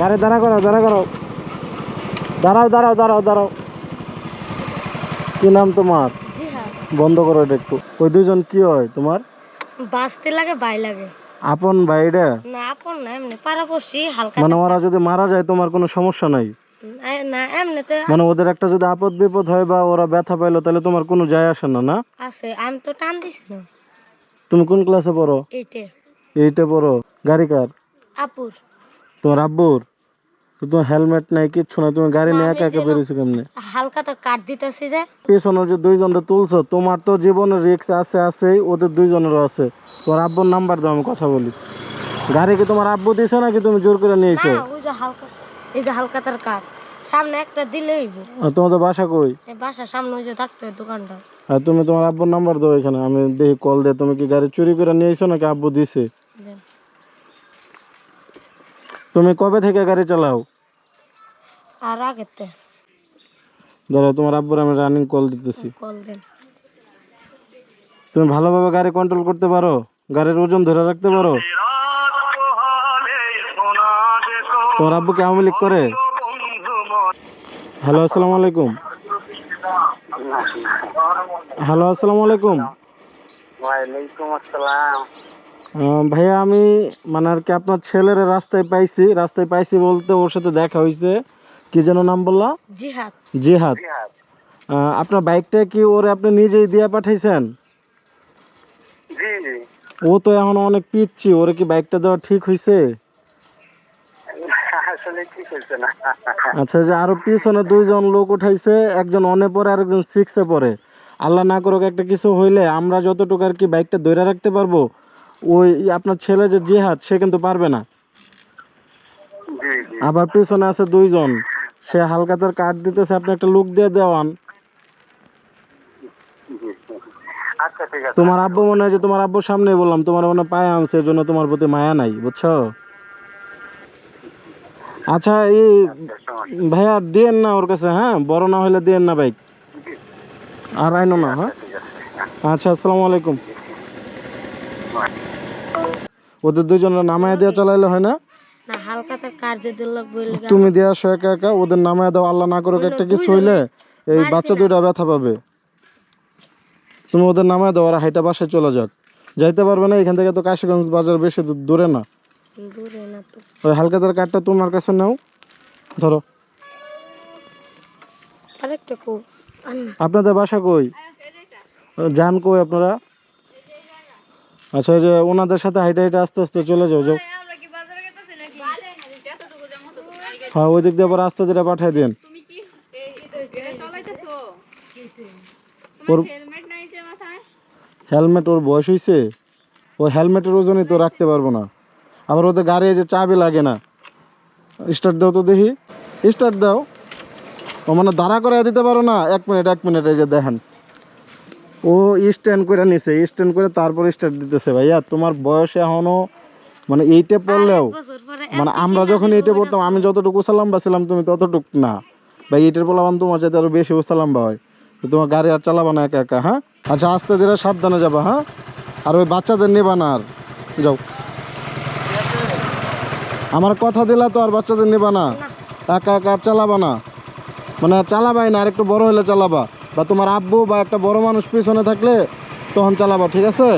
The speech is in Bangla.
গাড়ি দাঁড়া করো দাঁড়া করো। দাঁড়াও দাঁড়াও দাঁড়াও দাঁড়াও। কি নাম তোমার? হ্যাঁ। বন্ধ করো এটা একটু। ওই দুজন কি হয় তোমার? বাঁচতে লাগে ভাই লাগে। আপন ভাইটা না আপন না এমনি পাড়াপড়শি হালকা মানে ওরা যদি মারা যায় তোমার কোনো সমস্যা নাই? না এমনিতে মানে ওদের একটা যদি আপদ বিপদ হয় বা ওরা ব্যথা পাইলো তাহলে তোমার কোনো যায় আসে না না? আছে আমি তো টান দিছি না। তুমি কোন ক্লাসে পড়ো? এইটে এইটা পড়ো। গাড়ি কার? আপুর। তোমার আব্বুর? তোমার হেলমেট নাই কিচ্ছু নাই তুমি গাড়ি নিয়ে একা একা বেরিয়েছো কেমনে? হালকা তো কাট দিতেছি যে। পেছনে যে দুইজনটা তুলছো তোমার তো জীবনের রিক্স আছে আছেই ওদের দুইজনেরও আছে। তোমার আব্বুর নাম্বার দাও আমি কথা বলি। গাড়ি কি তোমার আব্বু দিছে নাকি তুমি জোর করে নিয়েছো না ওই যে হালকা এই যে হালকা তার কাট সামনে একটা দিলে হইব। তোমাদের বাসা কই? বাসার সামনে ওই যে থাকতো দোকানটা। আর তুমি তোমার আব্বুর নাম্বার দাও এখানে আমি দেখি কল দিয়ে। তুমি কি গাড়ি চুরি করে নিয়েছো নাকি আব্বু দিছে? তুমি কবে থেকে গাড়ি চালাও? আর আগেতে ধরো তোমার আব্বুর আমি রানিং কল দিতেছি। কল দেন। তুমি ভালোভাবে গাড়ি কন্ট্রোল করতে পারো গাড়ির ওজন ধরে রাখতে পারো। তোমার আব্বু কি আওয়ামী লীগ করে? হ্যালো আসসালামু আলাইকুম। হ্যালো আসসালামু আলাইকুম। ওয়ালাইকুম আসসালাম। ভাইয়া আমি মানে আর কি আপনার ছেলের রাস্তায় পাইছি রাস্তায় পাইছি বলতে ওর সাথে দেখা হয়েছে। কি যেন নাম বললা? জিহাদ। জিহাদ। আপনার বাইকটা কি ওরে আপনি নিজেই দিয়ে পাঠাইছেন? ও তো এখন অনেক পিচ্ছি ওরে কি বাইকটা দেওয়া ঠিক হয়েছে আসলে ঠিক হয়েছে না। আচ্ছা যে আরও পিছনে দুইজন লোক উঠাইছে একজন অনে পরে আরেকজন সিক্সে পরে। আল্লাহ না করুক একটা কিছু হইলে আমরা যতটুকু আর কি বাইকটা ধরে রাখতে পারব ওই আপনার ছেলে যে জিহাদ সে কিন্তু পারবে না। জি জি। আবার পিছনে আছে দুইজন। সে হালকাতার কাঠ দিতেছে আপনি একটা লুক দিয়ে দেওয়ান। আচ্ছা তোমার আব্বু মনে হয় যে তোমার আব্বুর সামনে বললাম তোমার মনে পায়ে আনছে এজন্য তোমার প্রতি মায়া নাই বুঝছ? আচ্ছা এই ভাইয়া দিয়েন না ওর কাছে হ্যাঁ? বড় না হলে দিয়েন না বাইক আর আইনো না হ্যাঁ? আচ্ছা আসসালামু আলাইকুম। ওদের দুজনের নামায় দিয়ে চালাইলে হয় না? না হালকা তার কাট যে বলে তুমি দিয়ে আসো একা একা ওদের নামায় দাও আল্লাহ না করুক একটা কিছু হইলে এই বাচ্চা দুইটা ব্যথা পাবে। তুমি ওদের নামায় দাও আর হাইটা বাসায় চলে যাক। যাইতে পারবে না এখান থেকে তো কাশীগঞ্জ বাজার বেশি দূরে না। দূরে না তো। ওই হালকাতার কাঠটা তোমার কাছে নাও। ধরো। আরেকটা কো আপনাদের বাসা কই? যান কই আপনারা? আচ্ছা যে ওনাদের সাথে হাইটা হাইটা আস্তে আস্তে চলে যাও যাও। হ্যাঁ ওই দিক দিয়ে আবার আস্তে ধীরে পাঠিয়ে দিন। হেলমেট ওর বয়স হয়েছে ও হেলমেটের ওজনই তো রাখতে পারব না। আবার ওদের গাড়ি যে চাবি লাগে না। স্টার্ট দাও তো দেখি। স্টার্ট দাও। ও মানে দাঁড়া করে দিতে পারো না। এক মিনিট এক মিনিট এই যে দেখেন। ও স্ট্যান্ড করে নিছে। স্ট্যান্ড করে তারপর স্টার্ট দিতেছে ভাইয়া। তোমার বয়স এখনও মানে এইটে পড়লেও মানে আমরা যখন এইটা পড়তাম আমি যতটুকু উসালাম্বা ছিলাম তুমি ততটুক না। ভাই এইটের পোলাবান তোমার চাইতে আরও বেশি উসালাম্বা হয়। তো তোমার গাড়ি আর চালাবা না একা একা হ্যাঁ? আচ্ছা আস্তে ধীরে সাবধানে যাবা হ্যাঁ? আর ওই বাচ্চাদের নেবা না আর। যাও। আমার কথা দিলা তো আর বাচ্চাদের নেবা না। একা একা আর চালাবা না। মানে আর চালাবাই না আর একটু বড় হলে চালাবা। বা তোমার আব্বু বা একটা বড় মানুষ পিছনে থাকলে তখন চালাবা ঠিক আছে?